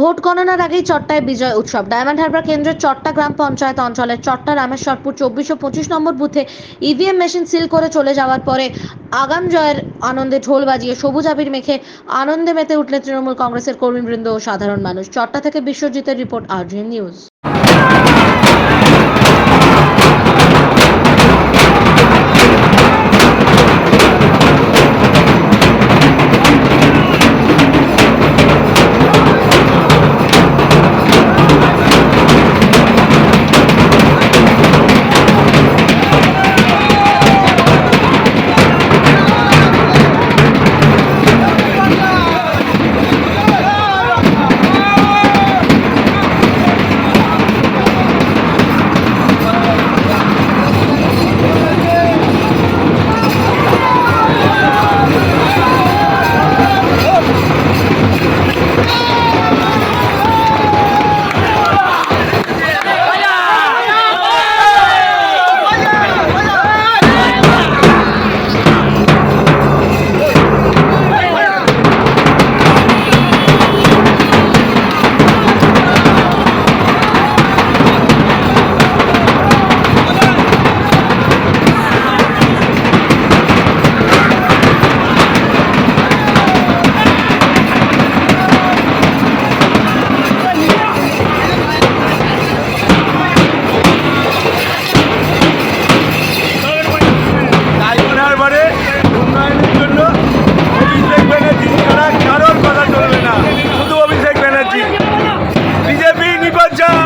Vote গণনার আগেই চট্টায় বিজয় উৎসব। ডায়মন্ড হারবার কেন্দ্রের চট্টা গ্রাম পঞ্চায়েত অঞ্চলের চট্টা রামেশ্বরপুর চব্বিশশো পঁচিশ নম্বর বুথে ইভিএম মেশিন সিল করে চলে যাওয়ার পরে আগাম জয়ের আনন্দে ঢোল বাজিয়ে সবুজ আবির মেখে আনন্দে মেতে উঠলেন তৃণমূল কংগ্রেসের কর্মীবৃন্দ ও সাধারণ মানুষ। চট্টা থেকে বিশ্বজিতের রিপোর্ট আরজিএন নিউজ 등장!